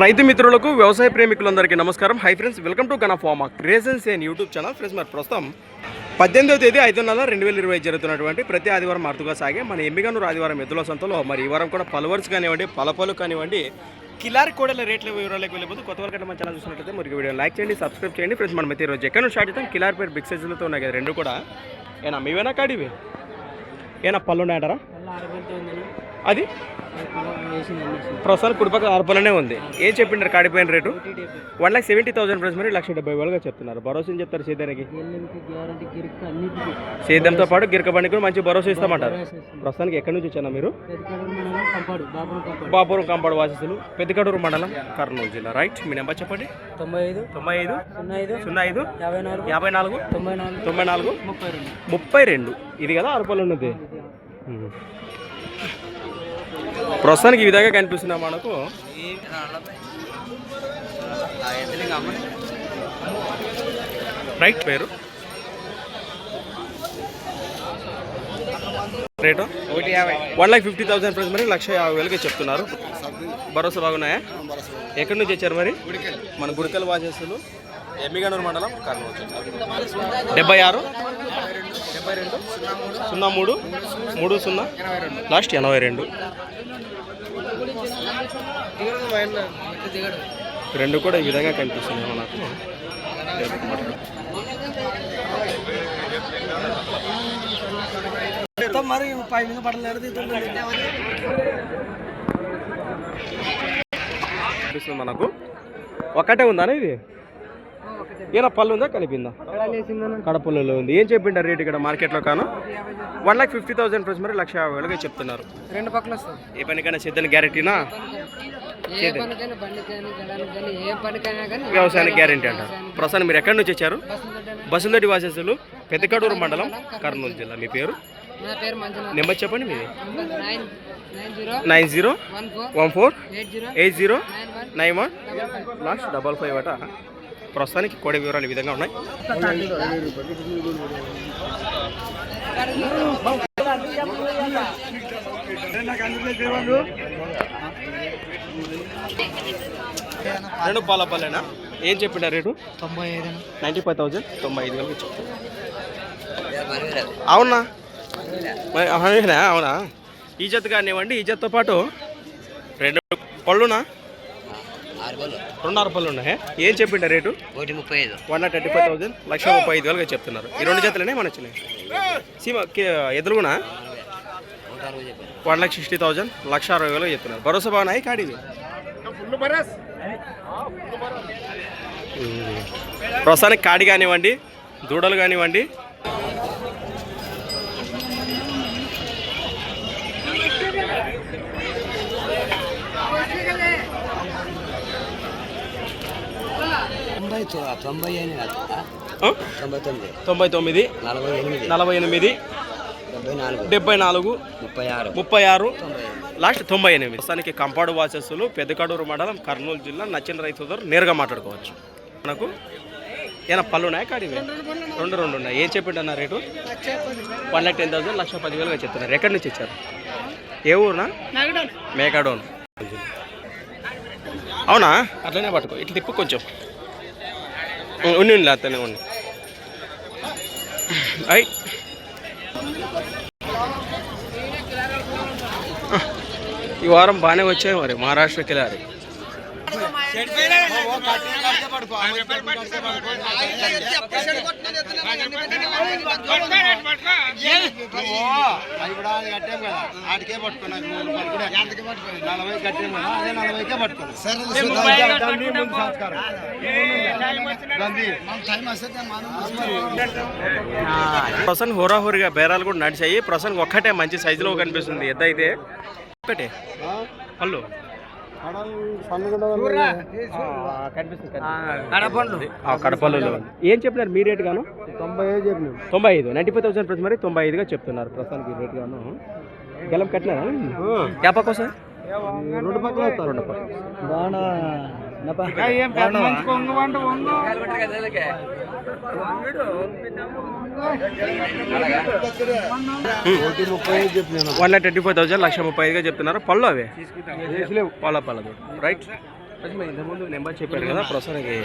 రైతు మిత్రులకు వ్యవసాయ ప్రేమికులందరికీ నమస్కారం. Hi friends welcome to gun farmer creations and YouTube channel friends మరి ప్రస్తుతం పద్దెనిమిదవ తేదీ ఐదు నెలల రెండు వేల ఇరవై జరుగుతున్నటువంటి ప్రతి ఆదివారం అరుదుగా సాగే మన ఎమ్మిగనూరు ఆదివారం ఎద్దుల సంతలో. మరి ఈ వారం కూడా పలువర్స్ కానివ్వండి పలపలు కానివ్వండి కిలారి కోడల రేట్ల వివరాలకు వెళ్ళిపోతే కొత్త వరకు మన ఛానల్ చూసినట్లయితే మరి వీడియో లైక్ చేయండి సబ్స్క్రైబ్ చేయండి. ఫ్రెండ్స్ మనం అయితే ఈరోజు ఎక్కడ నుంచి స్టార్ట్ చేద్దాం? కిలారి పేరు బిగ్ సైజులతో ఉన్నాయి కదా రెండు కూడా. ఏనా మీవేనా కాడివి ఏనా పళ్ళు ఉన్నాయంటారా? అది? ప్రస్తుతానికి కుడిపక్క ఆరుపలనే ఉంది. ఏం చెప్పిండారు? కాడిపోయిన rate? One lakh seventy thousand price మరి లక్ష డెబ్బై వేలుగా చెప్తున్నారు. భరోసా చెప్తారు సేద్యానికి సేద్యంతో పాటు గిరక బండికి కూడా మంచి భరోసా ఇస్తామంటారు. ప్రస్తుతానికి ఎక్కడి నుంచి వచ్చారా మీరు? బాపురం కాంపాడు వాసిస్తులు పెద్దకడూరు మండలం కర్నూలు జిల్లా. రైట్ మీ నెంబర్ చెప్పండి. తొంభై ఐదు తొంభై ఐదు సున్నా ఐదు సున్నా ఐదు యాభై నాలుగు యాభై నాలుగు తొంభై నాలుగు తొంభై నాలుగు ముప్పై రెండు. ముప్పై రెండు. ఇది కదా అరపలు ఉన్నది. ప్రస్తుతానికి ఈ విధంగా కనిపిస్తున్నా మనకు. రైట్ పేరు? రేటు? ఒకటి యాభై. One lakh fifty thousand price మరి లక్ష యాభై వేలకి చెప్తున్నారు. భరోసా బాగున్నాయా? ఎక్కడి నుంచి వచ్చారు మరి? మన గుడికల్ వాసేస్తులు ఎమ్మిగనూరు మండలం కర్నూలు. డెబ్బై ఆరు డెబ్బై రెండు సున్నా మూడు. మూడు సున్నా. లాస్ట్ ఎనభై రెండు రెండు కూడా ఈ విధంగా కనిపిస్తున్నాయి మనకు. మరి పై మీద పడలేదు కనిపిస్తుంది మనకు. ఒక్కటే ఉందా ఇది? ఈయన పళ్ళు ఉందా? కలిపిందా? కడపల్లిలో ఉంది. ఏం చెప్పింటారు రేట్ ఇక్కడ మార్కెట్లో కాను? One lakh fifty thousand price మరి లక్ష యాభై వేలుగా చెప్తున్నారు. రెండు పక్కల ఏ పనికైనా సిద్ధని గ్యారెంటీనా? వ్యవసాయానికి గ్యారెంటీ అంటారు. ప్రస్తుతం మీరు ఎక్కడి నుంచి వచ్చారు? బసులటి వాసేసులు పెద్దకడూరు మండలం కర్నూలు జిల్లా. మీ పేరు? నా పేరు మంజునాథ్. నెంబర్ చెప్పండి మీది. Nine zero one four eight zero nine one last double five అట. ప్రస్తుతానికి కోడి వివరాలు ఈ విధంగా ఉన్నాయి. రెండు పాల పల్లెనా ఏం చెప్పిండ రేటు? తొంభై ఐదు. నైంటీ ఫైవ్ థౌజండ్ తొంభై ఐదు వేలకు అవునా అవునా? ఈ జత కానివ్వండి ఈ జతతో పాటు రెండు పళ్ళునా? రెండున్నర పళ్ళు. ఉన్నాయి. ఏం చెప్పిండ రేటు? ఒకటి ముప్పై ఐదు. One lakh thirty five thousand లక్ష ముప్పై ఐదు వేలుగా చెప్తున్నారు. ఈ రెండు జతలనే మన వచ్చినాయి సీమ ఎదురుగునా? వన్ లాక్ సిక్స్టీ థౌసండ్ లక్ష అరవై వేలుగా చెప్తున్నారు. భరోసా బాగున్నాయి ఉమ్. ప్రస్తుతానికి కాడి కానివ్వండి దూడలు కానివ్వండి తొంభై తొమ్మిది. నలభై ఎనిమిది. నలభై ఎనిమిది డెబ్బై నాలుగు. డెబ్బై నాలుగు ముప్పై ఆరు. ముప్పై ఆరు. లాస్ట్ తొంభై ఎనిమిది. ప్రస్తుతానికి కంపాడు వాసస్సులు పెద్దకడూరు మండలం కర్నూలు జిల్లా నచ్చిన రైతులతో నేరుగా మాట్లాడుకోవచ్చు. మనకు ఏమైనా పళ్ళు ఉన్నాయా కాడివి రెండు రెండు ఉన్నాయి. ఏం చెప్పిండు అన్న rate one lakh ten thousand లక్ష పదివేలుగా చెప్తున్నారు. ఎక్కడి నుంచి ఇచ్చారు? ఏ ఊరునా? మేకాడోన్ అవునా? అట్లనే పట్టుకో. ఇట్లా తిప్పు కొంచెం. ఉండి ఉండి అట్లనే ఉండి. ఐ. ఈ వారం బాగానే వచ్చాయి మరి మహారాష్ట్రకి వెళ్ళాలి ఇప్పుడు అది కట్టాం కదా ఆడికే పట్టుకున్నాను మూడు రూపాయలు కూడా ఎంతకి పట్టుకోలేదు నలభై కట్టాం కదా అదే నలభైకే పట్టుకోలేదు ప్రసన్ హోరాహోరిగా బేరాలు కూడా నడిచాయి ప్రసన్ ఒక్కటే మంచి సైజులో కనిపిస్తుంది ఎద్ద అయితే ఒక్కటే పళ్ళు కడపల్లు ఏం చెప్పినారు మీ రేట్ గాను? తొంభై ఐదు చెప్పినాం. తొంభై ఐదు. నైంటీ ఫైవ్ థౌసండ్ ప్రైస్ మరి తొంభై ఐదుగా చెప్తున్నారు ప్రస్తుతానికి రేట్ గాను. గెలం కట్టినారా? యా పక్క సార్ రెండు పక్కల రెండు పక్క one lakh twenty five thousand లక్ష ముప్పై ఐదుగా చెప్తున్నారు. పళ్ళు అవి? పళ్ళ పళ్ళదు రైట్ ఇంతకుముందు నెంబర్ చెప్పారు కదా ప్రస్తుతానికి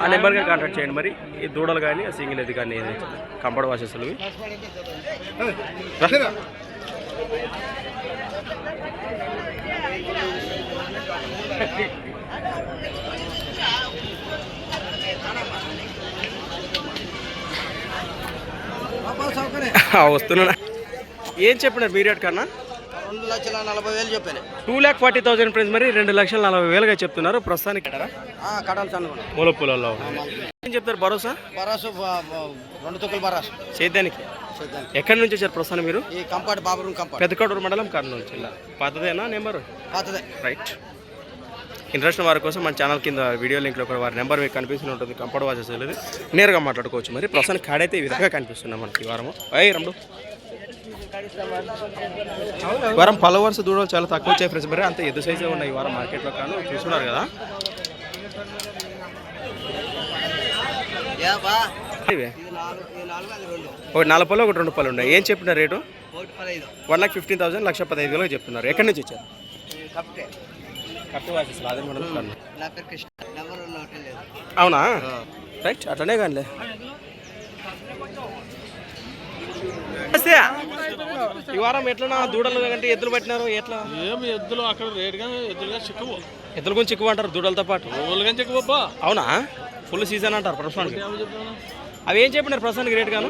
ఆ నెంబర్గా కాంటాక్ట్ చేయండి మరి. ఈ దూడలు కానీ ఆ సింగిల్ ఇది కానీ కంపౌండ్ వాసెస్లు వస్తున్నా ఏం చెప్పినారు మీ రేట్ కన్నా? రెండు లక్షల నలభై వేలు చెప్పాను two lakh forty thousand friends మరి రెండు లక్షల నలభై వేలుగా చెప్తున్నారు. ప్రస్తుతానికి మూలపూలలో ఏం చెప్తారు భరోసా? బ- రెండు తుక్కలు బరాసు సేద్యానికి ఎక్కడి నుంచి వచ్చారు ప్రస్తుతం మీరు? ఈ కంపార్ట్ బాబురం కంపార్ట్ పెద్దకోడూరు మండలం కర్నూలు జిల్లా. పాతదేనా నెంబరు? పాతదే రైట్. ఇంట్రెస్ట్ వారి కోసం మన ఛానల్ కింద వీడియో లింక్లో కూడా వారి నెంబర్ మీకు కనిపిస్తూనే ఉంటుంది. కంపౌండ్ వాచెస్ వెళ్ళేది. నేరుగా మాట్లాడుకోవచ్చు మరి. ప్రస్తుతానికి కాడైతే ఈ విధంగా కనిపిస్తున్నాం మనకి ఈ వారము. అయ్యి ఈ వారం ఫాలోవర్స్ దూడలు చాలా తక్కువ వచ్చాయి ఫ్రెండ్స్ మరి. అంత ఎదు సైజే ఉన్నాయి ఈ వారం మార్కెట్లో కాను చూస్తున్నారు కదా. రెండు. ఒకటి నాలుగు పళ్ళు ఒకటి రెండు పళ్ళు ఉన్నాయి. ఏం చెప్పిన rate? One lakh fifteen thousand లక్ష పదహైదు వేలకు చెప్తున్నారు ఎక్కడి నుంచి వచ్చారు అవునా? రైట్ అట్లనే కానీ ఈ వారం ఎట్లా దూడలు కంటే ఎద్దులు పట్టినారు ఎట్లా? ఏమి ఎద్దులు అక్కడ రేటుగా ఎద్దులుగా చిక్కువు. ఎద్దుల గురించి ఎక్కువ అంటారు దూడలతో పాటు. రోజులుగా చిక్కువబ్బా అవునా? ఫుల్ సీజన్ అంటారు ప్రస్తుతానికి. అవి ఏం చెప్పినారు ప్రస్తుతానికి రేట్ గాను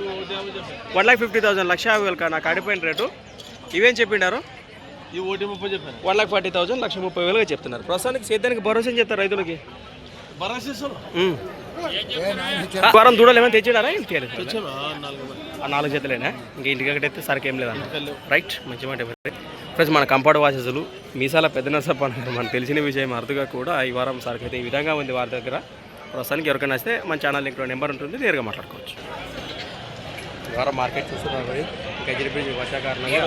వన్ లాక్ ఫిఫ్టీ థౌసండ్ లక్ష యాభై వేలు నా కాడిపోయిన రేటు. ఇవేం చెప్పినారు? వన్ లాక్ ఫార్టీ థౌసండ్ లక్ష ముప్పై వేలుగా చెప్తున్నారు. ప్రస్తుతానికి సేద్యానికి భరోసా చెప్తారు రైతులకి? వారం దూడలు ఏమైనా తెచ్చిడారా ఏం నాలుగు మంది. ఆ నాలుగు జతలేనా ఇంకా సరికి ఏం లేదన్న. రైట్ మంచి మాట ఫ్రెండ్స్ మన కంపౌండ్ వాసెస్లు మీసాల పెద్ద నర్సప్ప అన్నారు మనకు తెలిసిన విషయం అరుదుగా కూడా ఈ వారం సరికి అయితే ఈ విధంగా ఉంది వారి దగ్గర. ప్రస్తుతానికి ఎవరికైనా వస్తే మన ఛానల్ లింక్లో నెంబర్ ఉంటుంది నేరుగా మాట్లాడుకోవచ్చు. ఈ వారం మార్కెట్ చూస్తున్నారు గజరి బ్రిడ్జ్ వర్షాకారణంగా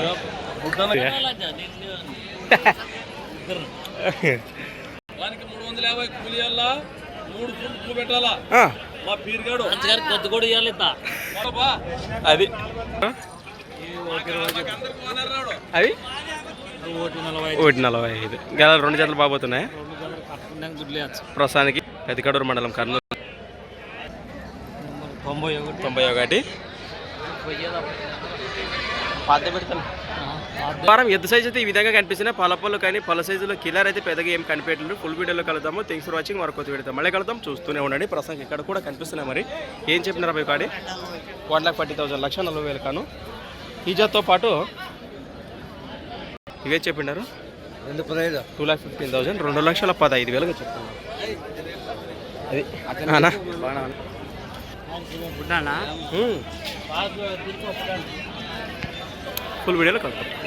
వానికి మూడు వందల యాభై కూలియాలా మూడు పువ్వు పెట్టాలా? ఆ, మా పీరుగాడు. కొద్ది కూడా ఇవ్వాలి బా. అది. అవి ఒకటి నలభై ఐదు. గల రెండు జతలు బాగుతున్నాయి దుడ్లే ప్రస్తుతానికి పెద్దకడూరు మండలం కర్నూలు. తొంభై ఒకటి. తొంభై ఒకటి. వారం ఎద్దు సైజ్ అయితే ఈ విధంగా కనిపిస్తున్నాయి పలపళ్ళు కానీ పల సైజులో కిలర్ అయితే పెద్దగా ఏం కనిపించలేదు ఫుల్ వీడియోలో కలుద్దాము. థ్యాంక్స్ ఫర్ వాచింగ్ మరొక కొత్త వీడియో మళ్ళీ కలుద్దాం. చూస్తూనే ఉండండి. ప్రస్తుతం ఇక్కడ కూడా కనిపిస్తున్నాయి మరి. ఏం చెప్పినారు అవి కాడి? వన్ లాక్ ఫార్టీ థౌసండ్ లక్ష నలభై వేలు కాను. ఈ జాతో పాటు ఇవే చెప్పినారు. రెండు పదహైదు. టూ లాక్ ఫిఫ్టీన్ థౌసండ్ రెండు లక్షల పదహైదు వేలుగా చెప్తున్నారు అది. ఫుల్ వీడియోలో కలుద్దాం రైట్